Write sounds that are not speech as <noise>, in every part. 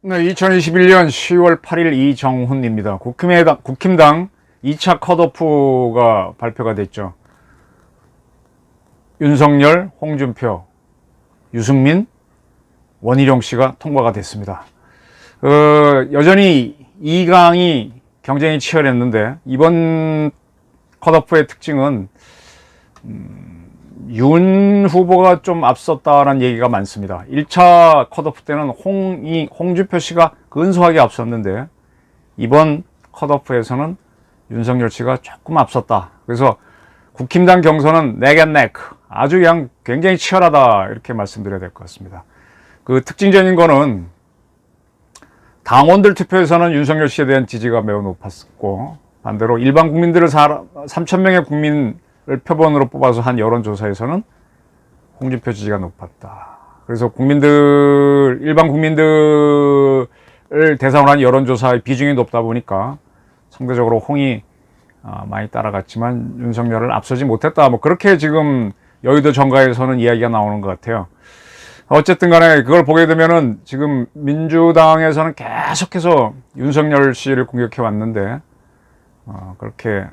네, 2021년 10월 8일 이정훈입니다. 국힘당, 국힘당 2차 컷오프가 발표가 됐죠. 윤석열, 홍준표, 유승민, 원희룡 씨가 통과가 됐습니다. 어, 여전히 2강이 경쟁이 치열했는데 이번 컷오프의 특징은 음, 윤 후보가 좀 앞섰다라는 얘기가 많습니다. 1차 컷오프 때는 홍이, 홍준표 씨가 근소하게 앞섰는데 이번 컷오프에서는 윤석열 씨가 조금 앞섰다. 그래서 국힘당 경선은 넥앤넥 아주 그냥 굉장히 치열하다 이렇게 말씀드려야 될 것 같습니다. 그 특징적인 거는 당원들 투표에서는 윤석열 씨에 대한 지지가 매우 높았고 반대로 일반 국민들을 3천 명의 국민을 표본으로 뽑아서 한 여론조사에서는 홍준표 지지가 높았다. 그래서 국민들 일반 국민들을 대상으로 한 여론조사의 비중이 높다 보니까 상대적으로 홍이 아, 많이 따라갔지만 윤석열을 앞서지 못했다. 뭐 그렇게 지금 여의도 정가에서는 이야기가 나오는 것 같아요. 어쨌든 간에 그걸 보게 되면은 지금 민주당에서는 계속해서 윤석열 씨를 공격해 왔는데 어, 그렇게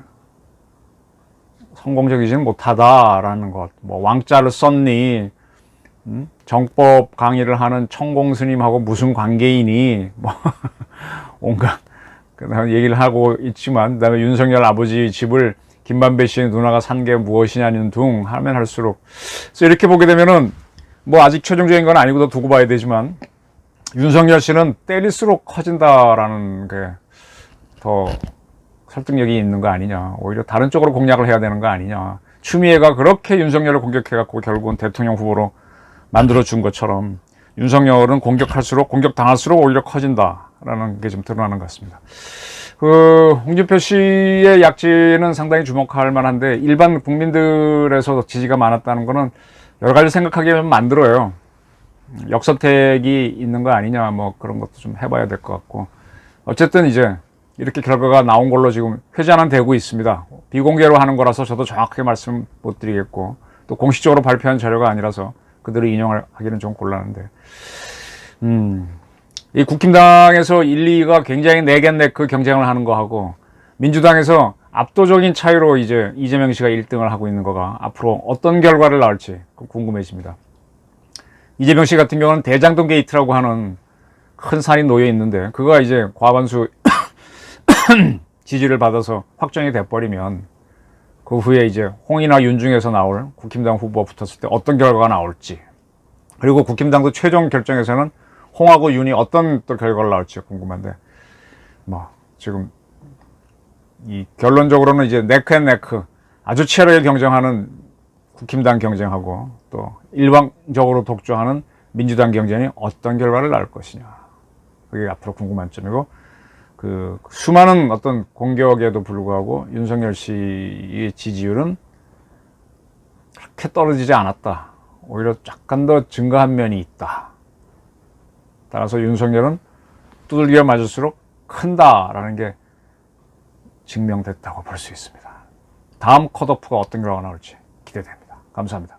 성공적이지는 못하다라는 것. 뭐 왕자를 썼니? 음? 정법 강의를 하는 천공 스님하고 무슨 관계이니? 뭐 <laughs> 온갖 그다음 얘기를 하고 있지만 그다음에 윤석열 아버지 집을 김만배 씨의 누나가 산 게 무엇이냐는 둥 하면 할수록 그래서 이렇게 보게 되면은 뭐 아직 최종적인 건 아니고 더 두고 봐야 되지만 윤석열 씨는 때릴수록 커진다라는 게 더 설득력이 있는 거 아니냐. 오히려 다른 쪽으로 공략을 해야 되는 거 아니냐. 추미애가 그렇게 윤석열을 공격해갖고 결국은 대통령 후보로 만들어준 것처럼 윤석열은 공격할수록 공격당할수록 오히려 커진다라는 게 좀 드러나는 것 같습니다. 그 홍준표 씨의 약진은 상당히 주목할 만한데 일반 국민들에서 지지가 많았다는 거는 여러 가지 생각하게 만들어요. 역선택이 있는 거 아니냐 뭐 그런 것도 좀 해봐야 될 것 같고 어쨌든 이제 이렇게 결과가 나온 걸로 지금 회자는 되고 있습니다. 비공개로 하는 거라서 저도 정확하게 말씀 못 드리겠고 또 공식적으로 발표한 자료가 아니라서 그들을 인용을 하기는 좀 곤란한데 음, 이 국힘당에서 1, 2가 굉장히 내겐네그 경쟁을 하는 거하고 민주당에서 압도적인 차이로 이제 이재명 씨가 1등을 하고 있는 거가 앞으로 어떤 결과를 낳을지 궁금해집니다. 이재명 씨 같은 경우는 대장동 게이트라고 하는 큰 산이 놓여 있는데 그가 이제 과반수 <coughs> 지지를 받아서 확정이 돼버리면 그 후에 이제 홍이나 윤 중에서 나올 국힘당 후보가 붙었을 때 어떤 결과가 나올지 그리고 국힘당도 최종 결정에서는 홍하고 윤이 어떤 또 결과를 나올지 궁금한데 뭐 지금 이 결론적으로는 이제 네크 앤 네크 아주 치열하게 경쟁하는 국힘당 경쟁하고 또 일방적으로 독주하는 민주당 경쟁이 어떤 결과를 낳을 것이냐 그게 앞으로 궁금한 점이고 그 수많은 어떤 공격에도 불구하고 윤석열 씨의 지지율은 그렇게 떨어지지 않았다. 오히려 약간 더 증가한 면이 있다. 따라서 윤석열은 두들겨 맞을수록 큰다라는 게 증명됐다고 볼 수 있습니다. 다음 컷오프가 어떤 결과가 나올지 기대됩니다. 감사합니다.